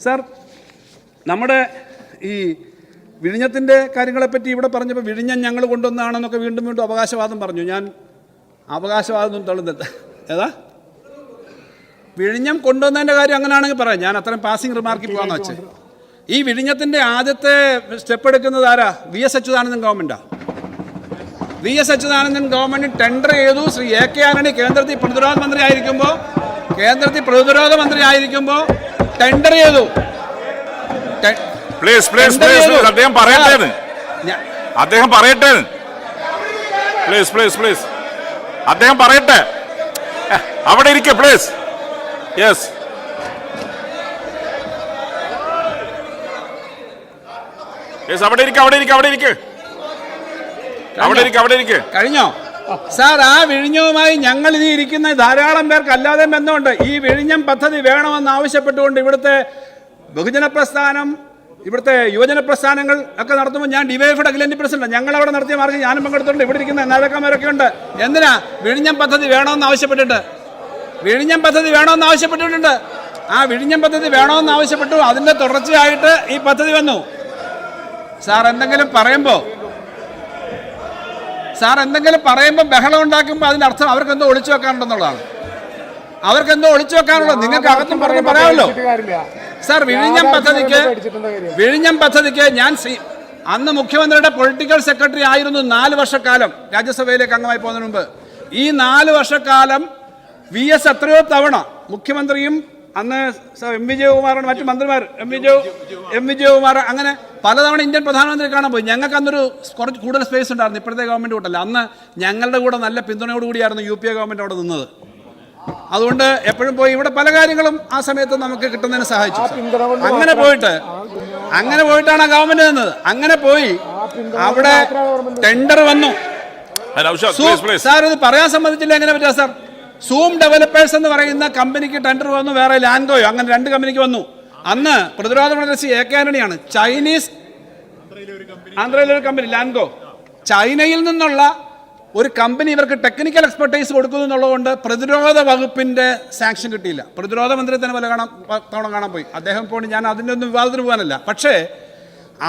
Sir നമ്മുടെ ഈ വിഴിഞ്ഞത്തിന്റെ കാര്യങ്ങളെപ്പറ്റി ഇവിടെ പറഞ്ഞപ്പോൾ വിഴിഞ്ഞം ഞങ്ങൾ കൊണ്ടുവന്നതാണെന്നൊക്കെ വീണ്ടും വീണ്ടും അവകാശവാദം പറഞ്ഞു. ഞാൻ അവകാശവാദം തള്ളുന്നില്ല. ഏതാ? വിഴിഞ്ഞം കൊണ്ടുവന്നതിന്റെ കാര്യം അങ്ങനെയാണെങ്കിൽ പറയാം. ഞാൻ അത്രയും പാസിംഗ് റിമാർക്കിൽ പോകാന്ന് വെച്ചേ. ഈ വിഴിഞ്ഞത്തിന്റെ ആദ്യത്തെ സ്റ്റെപ്പ് എടുക്കുന്നത് ആരാ? V S Achuthanandan ഗവൺമെന്റാ V S Achuthanandan government tender ചെയ്തു. ശ്രീ എ കെ ആന്റണി കേന്ദ്രത്തിൽ പ്രതിരോധ മന്ത്രി ആയിരിക്കുമ്പോൾ കേന്ദ്രത്തിൽ പ്രതിരോധ മന്ത്രി ആയിരിക്കുമ്പോൾ ടെൻഡർ ചെയ്തു. Please please please. അദ്ദേഹം പറയട്ടെ അദ്ദേഹം പറയട്ടെ പ്ലീസ് പ്ലീസ് പ്ലീസ് അദ്ദേഹം പറയട്ടെ. അവിടെ ഇരിക്കെ പ്ലീസ് യെസ് യെസ് അവിടെ ഇരിക്കെ അവിടെ ഇരിക്കെ അവിടെ ഇരിക്കെ. അവിടെ ഇരിക്കെ അവിടെ ഇരിക്കെ. കഴിഞ്ഞോ? സാർ ആ വിഴിഞ്ഞവുമായി ഞങ്ങൾ ഇനി ഇരിക്കുന്ന ധാരാളം പേർക്ക് അല്ലാതെ ബന്ധമുണ്ട്. ഈ വിഴിഞ്ഞം പദ്ധതി വേണമെന്ന് ആവശ്യപ്പെട്ടുകൊണ്ട് ഇവിടുത്തെ ബഹുജന പ്രസ്ഥാനം ഇവിടുത്തെ യുവജന പ്രസ്ഥാനങ്ങൾ ഒക്കെ നടത്തുമ്പോൾ ഞാൻ ഡിവൈഫഡ് അഖിലേന്ത്യ പ്രസിഡന്റ്. ഞങ്ങൾ അവിടെ നടത്തിയ മാർഗം ഞാനും പങ്കെടുത്തിട്ടുണ്ട്. ഇവിടെ ഇരിക്കുന്ന നേതാക്കന്മാരൊക്കെ ഉണ്ട്. എന്തിനാ? വിഴിഞ്ഞം പദ്ധതി വേണമെന്ന് ആവശ്യപ്പെട്ടിട്ട്. വിഴിഞ്ഞം പദ്ധതി വേണമെന്ന് ആവശ്യപ്പെട്ടിട്ടുണ്ട്. ആ വിഴിഞ്ഞം പദ്ധതി വേണമെന്ന് ആവശ്യപ്പെട്ടു. അതിന്റെ തുടർച്ചയായിട്ട് ഈ പദ്ധതി വന്നു. സാർ എന്തെങ്കിലും പറയുമ്പോൾ സാർ എന്തെങ്കിലും പറയുമ്പോൾ ബഹളം ഉണ്ടാക്കുമ്പോൾ അതിന്റെ അർത്ഥം അവർക്ക് എന്തോ ഒളിച്ചു വെക്കാനുണ്ടെന്നുള്ളതാണ്. അവർക്ക് എന്തോ ഒളിച്ചു വെക്കാനുള്ളത്. നിങ്ങൾക്ക് അകത്തും പറഞ്ഞ് പറയാമല്ലോ. സാർ വിഴിഞ്ഞം പദ്ധതിക്ക് വിഴിഞ്ഞം പദ്ധതിക്ക് ഞാൻ അന്ന് മുഖ്യമന്ത്രിയുടെ പൊളിറ്റിക്കൽ സെക്രട്ടറി ആയിരുന്നു നാല് വർഷക്കാലം രാജ്യസഭയിലേക്ക് അംഗമായി പോകുന്നതിന് മുമ്പ്. ഈ നാല് വർഷക്കാലം വി എസ് എത്രയോ തവണ മുഖ്യമന്ത്രിയും അന്ന് എം വിജയകുമാറാണ് മറ്റു മന്ത്രിമാർ എം വിജയ എം വിജയകുമാർ അങ്ങനെ പലതവണ ഇന്ത്യൻ പ്രധാനമന്ത്രി കാണാൻ പോയി. ഞങ്ങൾക്ക് അന്നൊരു കുറച്ച് കൂടുതൽ സ്പേസ് ഉണ്ടായിരുന്നു. ഇപ്പോഴത്തെ ഗവൺമെന്റ് കൂട്ടല്ല. അന്ന് ഞങ്ങളുടെ കൂടെ നല്ല പിന്തുണയോടുകൂടിയായിരുന്നു യു പി എ ഗവൺമെന്റ് അവിടെ നിന്നത്. അതുകൊണ്ട് എപ്പോഴും പോയി. ഇവിടെ പല കാര്യങ്ങളും ആ സമയത്ത് നമുക്ക് കിട്ടുന്നതിന് സഹായിച്ചു. അങ്ങനെ പോയിട്ട് അങ്ങനെ പോയിട്ടാണ് ആ ഗവൺമെന്റ് നിന്നത്. അങ്ങനെ പോയി അവിടെ ടെൻഡർ വന്നു. സാർ ഇത് പറയാൻ സംബന്ധിച്ചില്ല എങ്ങനെ പറ്റാ സാർ? സൂം ഡെവലപ്പേഴ്സ് എന്ന് പറയുന്ന കമ്പനിക്ക് ടെൻഡർ വന്നു വേറെ ലാൻഡോയോ അങ്ങനെ രണ്ട് കമ്പനിക്ക് വന്നു. അന്ന് പ്രതിരോധ മന്ത്രി എ കെ ആന്റണിയാണ്. ചൈനീസ് ആന്ധ്രയിലെ ഒരു കമ്പനി ലാൻഗോ ചൈനയിൽ നിന്നുള്ള ഒരു കമ്പനി ഇവർക്ക് ടെക്നിക്കൽ എക്സ്പെർട്ടൈസ് കൊടുക്കുന്നു എന്നുള്ളതുകൊണ്ട് പ്രതിരോധ വകുപ്പിന്റെ സാങ്ഷൻ കിട്ടിയില്ല. പ്രതിരോധ മന്ത്രി തന്നെ പല കാണാൻ തവണ കാണാൻ പോയി. അദ്ദേഹം പോയി ഞാൻ അതിന്റെ ഒന്നും വിവാദത്തിന് പോകാനല്ല. പക്ഷേ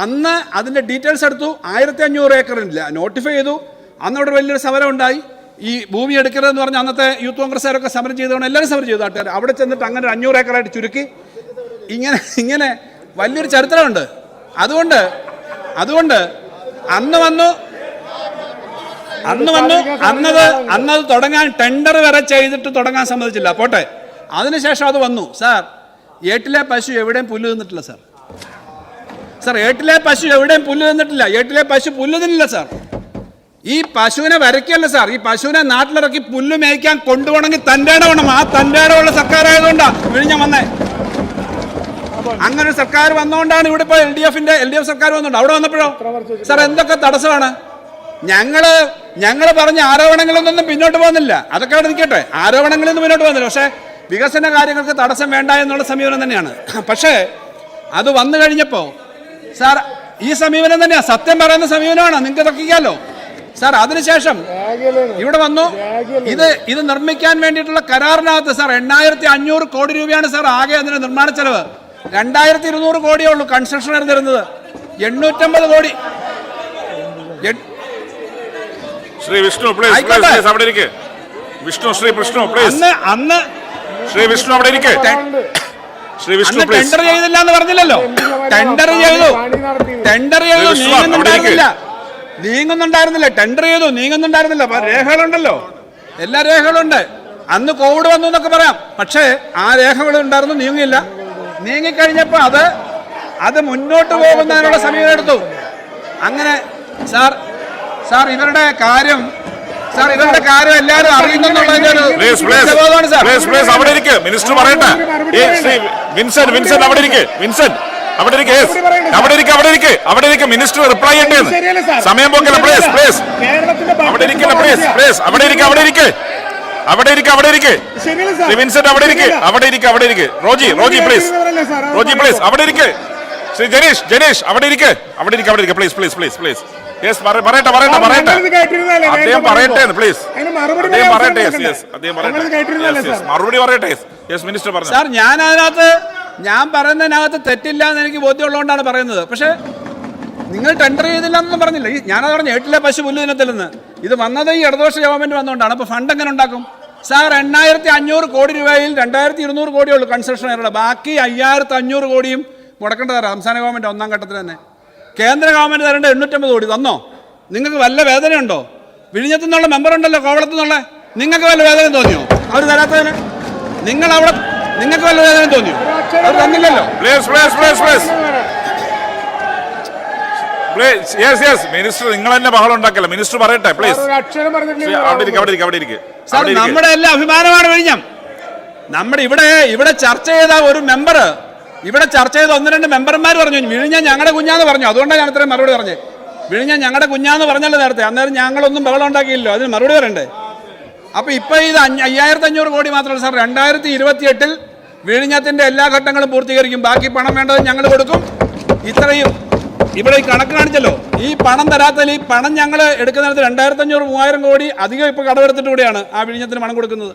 അന്ന് അതിന്റെ ഡീറ്റെയിൽസ് എടുത്തു. ആയിരത്തി അഞ്ഞൂറ് ഏക്കറില്ല നോട്ടിഫൈ ചെയ്തു. അന്ന് അവിടെ വലിയൊരു സമരം ഉണ്ടായി. ഈ ഭൂമി എടുക്കരുതെന്ന് പറഞ്ഞ അന്നത്തെ യൂത്ത് കോൺഗ്രസ്സുകാരൊക്കെ സമരം ചെയ്തുകൊണ്ട് എല്ലാവരും സമരം ചെയ്തു. നാട്ടുകാർ അവിടെ ചെന്നിട്ട് അങ്ങനെ ഒരു അഞ്ഞൂറ് ഏക്കറായിട്ട് ചുരുക്കി. ഇങ്ങനെ ഇങ്ങനെ വലിയൊരു ചരിത്രമുണ്ട്. അതുകൊണ്ട് അതുകൊണ്ട് അന്ന് വന്നു അന്ന് വന്നു അന്നത് അന്നത് തുടങ്ങാൻ ടെൻഡർ വരെ ചെയ്തിട്ട് തുടങ്ങാൻ സമ്മതിച്ചില്ല. പോട്ടെ. അതിനുശേഷം അത് വന്നു. സാർ ഏട്ടിലെ പശു എവിടെയും പുല്ല് തിന്നിട്ടില്ല സാർ. സാർ ഏട്ടിലെ പശു എവിടെയും പുല്ല് തിന്നിട്ടില്ല. ഏട്ടിലെ പശു പുല്ല് തിന്നില്ല സാർ. ഈ പശുവിനെ വരയ്ക്കല്ല സാർ. ഈ പശുവിനെ നാട്ടിലിറക്കി പുല്ല് മേയ്ക്കാൻ കൊണ്ടുപോകണമെങ്കിൽ തന്റെ വേണം. ആ തന്റെ ഇടമുള്ള സർക്കാരായതുകൊണ്ടാ വിഴിഞ്ഞ വന്നേ. അങ്ങനെ ഒരു സർക്കാർ വന്നുകൊണ്ടാണ് ഇവിടെ ഇപ്പോൾ എൽ ഡി എഫിന്റെ എൽ ഡി എഫ് സർക്കാർ വന്നുകൊണ്ട് അവിടെ വന്നപ്പോഴോ? സാർ എന്തൊക്കെ തടസ്സമാണ്? ഞങ്ങൾ ഞങ്ങൾ പറഞ്ഞ ആരോപണങ്ങളൊന്നും പിന്നോട്ട് പോകുന്നില്ല. അതൊക്കെ അവിടെ നിൽക്കട്ടെ. ആരോപണങ്ങളൊന്നും മുന്നോട്ട് പോകുന്നില്ല. പക്ഷേ വികസന കാര്യങ്ങൾക്ക് തടസ്സം വേണ്ട എന്നുള്ള സമീപനം തന്നെയാണ്. പക്ഷേ അത് വന്നു കഴിഞ്ഞപ്പോൾ സാർ ഈ സമീപനം തന്നെയാണ് സത്യം പറയുന്ന സമീപനമാണ്. നിങ്ങൾക്ക് തർക്കിക്കാമല്ലോ സാർ അതിനുശേഷം ഇവിടെ വന്നു. ഇത് ഇത് നിർമ്മിക്കാൻ വേണ്ടിയിട്ടുള്ള കരാറിനകത്ത് സാർ എണ്ണായിരത്തി അഞ്ഞൂറ് കോടി രൂപയാണ് സാർ ആകെ അതിന്റെ നിർമ്മാണ ചെലവ്. രണ്ടായിരത്തി ഇരുന്നൂറ് കോടിയേ ഉള്ളൂ കൺസ്ട്രക്ഷൻ തരുന്നത് എണ്ണൂറ്റമ്പത് കോടി. ശ്രീ വിഷ്ണു അവിടെ ഇരിക്കെ. വിഷ്ണു ശ്രീ വിഷ്ണു പ്ലീസ് അന്ന് അന്ന് ശ്രീ വിഷ്ണു അവിടെ ഇരിക്കെ. ശ്രീ വിഷ്ണു ടെൻഡർ ചെയ്തില്ല എന്ന് പറഞ്ഞില്ലല്ലോ. ടെൻഡർ ചെയ്തു. ടെൻഡർ ചെയ്തു. നീങ്ങുന്നുണ്ടായിരുന്നില്ല നീങ്ങുന്നുണ്ടായിരുന്നില്ല. ടെൻഡർ ചെയ്തു. നീങ്ങുന്നുണ്ടായിരുന്നില്ല. രേഖകളുണ്ടല്ലോ. എല്ലാ രേഖകളുണ്ട്. അന്ന് കോവിഡ് വന്നു എന്നൊക്കെ പറയാം. പക്ഷേ ആ രേഖകൾ ഉണ്ടായിരുന്നു. നീങ്ങിയില്ല. നീങ്ങിക്കഴിഞ്ഞപ്പോൾ അത് അത് മുന്നോട്ട് പോകുന്നതിനുള്ള സമയം എടുത്തു. അങ്ങനെ സാർ സാർ ഇവരുടെ കാര്യം സാർ ഇവരുടെ കാര്യം എല്ലാവരും അറിയുന്നുള്ളതിന്റെ മിനിസ്റ്റർ പറയട്ടെ. വിൻസെന്റ് വിൻസെന്റ് അവിടെ ഇരിക്കെ. വിൻസെന്റ്. അവിടെ ഇരിക്കെ. അവിടെ ഇരിക്കെ അവിടെ ഇരിക്കെ. അവിടെ ഇരിക്കെ. മിനിസ്റ്റർ റിപ്ലൈ ചെയ്യേണ്ടത് സമയം പോക്കല്ല പ്ലീസ് പ്ലേസ് അവിടെ ഇരിക്കില്ല പ്ലീസ് പ്ലീസ് അവിടെ ഇരിക്കെ അവിടെ ഇരിക്കെ. അവിടെ ഇരിക്കെ അവിടെ ഇരിക്കെ. വിൻസെന്റ് അവിടെ ഇരിക്കെ. അവിടെ ഇരിക്കെ അവിടെ ഇരിക്കെ. റോജി റോജി പ്ലീസ് റോജി പ്ലീസ് അവിടെ ഇരിക്കെ. ശ്രീ ജനീഷ് ജനീഷ് അവിടെ ഇരിക്കെ. അവിടെ ഇരിക്കെ അവിടെ ഇരിക്കെ. Please please please please yes പറയട്ടെ പറയട്ടെ പറയട്ടെ. അദ്ദേഹം പറയട്ടെ പ്ലീസ് അദ്ദേഹം പറയട്ടെ യെസ് യെസ് അദ്ദേഹം പറയട്ടെ. മറുപടി പറയട്ടെ യെസ് മിനിസ്റ്റർ പറഞ്ഞു. സാർ ഞാൻ അതിനകത്ത് ഞാൻ പറയുന്നതിനകത്ത് തെറ്റില്ല എന്ന് എനിക്ക് ബോധ്യമുള്ളതുകൊണ്ടാണ് പറയുന്നത്. പക്ഷേ നിങ്ങൾ ടെൻഡർ ചെയ്തില്ല എന്നൊന്നും പറഞ്ഞില്ല. ഈ ഞാനത് പറഞ്ഞു ഏട്ടിലെ പശു പുല്ല് ദിനത്തിലെന്ന് ഇത് വന്നത് ഈ ഇടതുപക്ഷ ഗവൺമെന്റ് വന്നുകൊണ്ടാണ് അപ്പോൾ ഫണ്ട് എങ്ങനെ ഉണ്ടാക്കും? സാർ എണ്ണായിരത്തി അഞ്ഞൂറ് കോടി രൂപയിൽ രണ്ടായിരത്തി ഇരുന്നൂറ് കോടിയേ ഉള്ളൂ കൺസ്ട്രക്ഷൻ ഏറെ ബാക്കി അയ്യായിരത്തി അഞ്ഞൂറ് കോടിയും മുടക്കേണ്ടതാണ് സംസ്ഥാന ഗവൺമെന്റ് ഒന്നാം ഘട്ടത്തിൽ തന്നെ. കേന്ദ്ര ഗവൺമെന്റ് തരേണ്ട എണ്ണൂറ്റമ്പത് കോടി. തന്നോ നിങ്ങൾക്ക് വല്ല വേദനയുണ്ടോ? വിഴിഞ്ഞത്തു നിന്നുള്ള മെമ്പർ ഉണ്ടല്ലോ കോവളത്തു നിന്നുള്ള നിങ്ങൾക്ക് വല്ല വേദന തോന്നിയോ? അവർ തരാത്തതിന്. നിങ്ങൾ അവിടെ നിങ്ങൾക്ക് വല്ല വേദന തോന്നിയോ? അവർ തന്നില്ലല്ലോ. Please please please please please yes yes minister നിങ്ങൾ തന്നെ ബഹളം ഉണ്ടാക്കല്ല? മിനിസ്റ്റർ പറയട്ടെ പ്ലീസ് അവിടെ ഇരിക്കും അവിടെ ഇരിക്കും അവിടെ ഇരിക്കും. സാർ നമ്മുടെ എല്ലാ അഭിമാനമാണ് വിഴിഞ്ഞം. നമ്മുടെ ഇവിടെ ഇവിടെ ചർച്ച ചെയ്ത ഒരു മെമ്പർ ഇവിടെ ചർച്ച ചെയ്ത ഒന്ന് രണ്ട് മെമ്പർമാർ പറഞ്ഞു. വിഴിഞ്ഞ ഞങ്ങളുടെ കുഞ്ഞാന്ന് പറഞ്ഞു. അതുകൊണ്ടാണ് ഞാൻ ഇത്രയും മറുപടി പറഞ്ഞത്. വിഴിഞ്ഞ ഞങ്ങളുടെ കുഞ്ഞാന്ന് പറഞ്ഞല്ലോ നേരത്തെ. അന്നേരം ഞങ്ങളൊന്നും ബഹളം ഉണ്ടാക്കിയില്ലല്ലോ. അതിന് മറുപടി പറയണ്ടേ? അപ്പൊ ഇപ്പൊ ഇത് അയ്യായിരത്തി അഞ്ഞൂറ് കോടി മാത്രമല്ല സാർ. രണ്ടായിരത്തി ഇരുപത്തി എട്ടിൽ വിഴിഞ്ഞത്തിന്റെ എല്ലാ ഘട്ടങ്ങളും പൂർത്തീകരിക്കും. ബാക്കി പണം വേണ്ടത് ഞങ്ങൾ കൊടുക്കും. ഇത്രയും ഇവിടെ ഈ കണക്ക് കാണിച്ചല്ലോ. ഈ പണം തരാത്തതിൽ ഈ പണം ഞങ്ങൾ എടുക്കുന്നിടത്ത് രണ്ടായിരത്തി അഞ്ഞൂറ് മൂവായിരം കോടി അധികം ഇപ്പൊ കടമെടുത്തിട്ട് കൂടിയാണ് ആ വിഴിഞ്ഞത്തിന് പണം കൊടുക്കുന്നത്.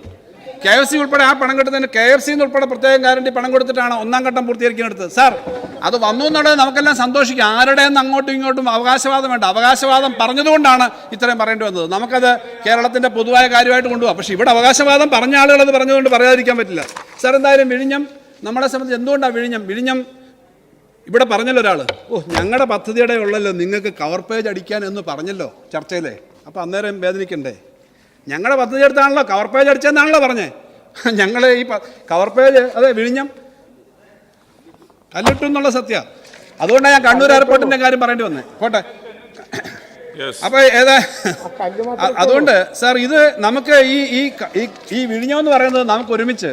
കെ എഫ് സി ഉൾപ്പെടെ ആ പണം കിട്ടുന്നതിന് കെ എഫ് സി ഉൾപ്പെടെ പ്രത്യേകം ഗ്യാരണ്ടി പണം കൊടുത്തിട്ടാണ് ഒന്നാം ഘട്ടം പൂർത്തീകരിക്കുന്നിടത്ത് സാർ അത് വന്നു എന്നുള്ളത് നമുക്കെല്ലാം സന്തോഷിക്കും. ആരുടെ നിന്ന് അങ്ങോട്ടും ഇങ്ങോട്ടും അവകാശവാദം വേണ്ട. അവകാശവാദം പറഞ്ഞതുകൊണ്ടാണ് ഇത്രയും പറയേണ്ടി വന്നത്. നമുക്കത് കേരളത്തിന്റെ പൊതുവായ കാര്യമായിട്ട് കൊണ്ടുപോകാം. പക്ഷേ ഇവിടെ അവകാശവാദം പറഞ്ഞ ആളുകൾ അത് പറഞ്ഞതുകൊണ്ട് പറയാതിരിക്കാൻ പറ്റില്ല. സാർ എന്തായാലും വിഴിഞ്ഞം നമ്മളെ സംബന്ധിച്ച് എന്തുകൊണ്ടാണ് വിഴിഞ്ഞം? വിഴിഞ്ഞം ഇവിടെ പറഞ്ഞല്ലോ ഒരാൾ ഓ ഞങ്ങളുടെ പദ്ധതിയുടെ ഉള്ളല്ലോ നിങ്ങൾക്ക് കവർ പേജ് അടിക്കാൻ എന്ന് പറഞ്ഞല്ലോ ചർച്ചയിലെ. അപ്പോൾ അന്നേരം വേദനിക്കണ്ടേ? ഞങ്ങളുടെ പദ്ധതി എടുത്താണല്ലോ കവർ പേജ് അടിച്ചെന്നാണല്ലോ പറഞ്ഞേ. ഞങ്ങൾ ഈ കവർ പേജ് അതെ വിഴിഞ്ഞം. കല്ലിട്ടു എന്നുള്ള സത്യ. അതുകൊണ്ടാണ് ഞാൻ കണ്ണൂർ എയർപോർട്ടിന്റെ കാര്യം പറയേണ്ടി വന്നേ. പോട്ടെ. Yes. അപ്പൊ ഏതാ? അതുകൊണ്ട് സാർ ഇത് നമുക്ക് ഈ ഈ ഈ വിഴിഞ്ഞം എന്ന് പറയുന്നത് നമുക്ക് ഒരുമിച്ച്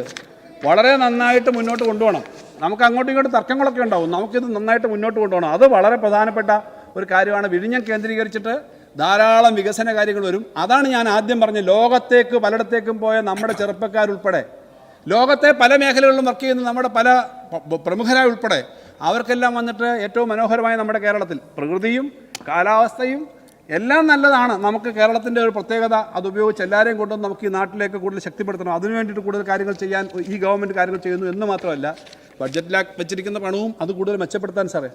വളരെ നന്നായിട്ട് മുന്നോട്ട് കൊണ്ടുപോകണം. നമുക്ക് അങ്ങോട്ടും ഇങ്ങോട്ടും തർക്കങ്ങളൊക്കെ ഉണ്ടാവും. നമുക്കിത് നന്നായിട്ട് മുന്നോട്ട് കൊണ്ടുപോകണം. അത് വളരെ പ്രധാനപ്പെട്ട ഒരു കാര്യമാണ്. വിഴിഞ്ഞം കേന്ദ്രീകരിച്ചിട്ട് ധാരാളം വികസന കാര്യങ്ങൾ വരും. അതാണ് ഞാൻ ആദ്യം പറഞ്ഞത് ലോകത്തേക്ക് പലയിടത്തേക്കും പോയ നമ്മുടെ ചെറുപ്പക്കാരുൾപ്പെടെ. ലോകത്തെ പല മേഖലകളിലും വർക്ക് ചെയ്യുന്ന നമ്മുടെ പല പ്രമുഖരായ ഉൾപ്പെടെ അവർക്കെല്ലാം വന്നിട്ട് ഏറ്റവും മനോഹരമായ നമ്മുടെ കേരളത്തിൽ പ്രകൃതിയും കാലാവസ്ഥയും എല്ലാം നല്ലതാണ്. നമുക്ക് കേരളത്തിന്റെ ഒരു പ്രത്യേകത അത് ഉപയോഗിച്ച് എല്ലാവരെയും കൊണ്ടും നമുക്ക് ഈ നാട്ടിലേക്ക് കൂടുതൽ ശക്തിപ്പെടുത്തണം. അതിനു വേണ്ടിയിട്ട് കൂടുതൽ കാര്യങ്ങൾ ചെയ്യാൻ ഈ ഗവൺമെന്റ് കാര്യങ്ങൾ ചെയ്യുന്നു എന്ന് മാത്രമല്ല ബഡ്ജറ്റിലാ വെച്ചിരിക്കുന്ന പണവും അത് കൂടുതൽ മെച്ചപ്പെടുത്താൻ സാറേ.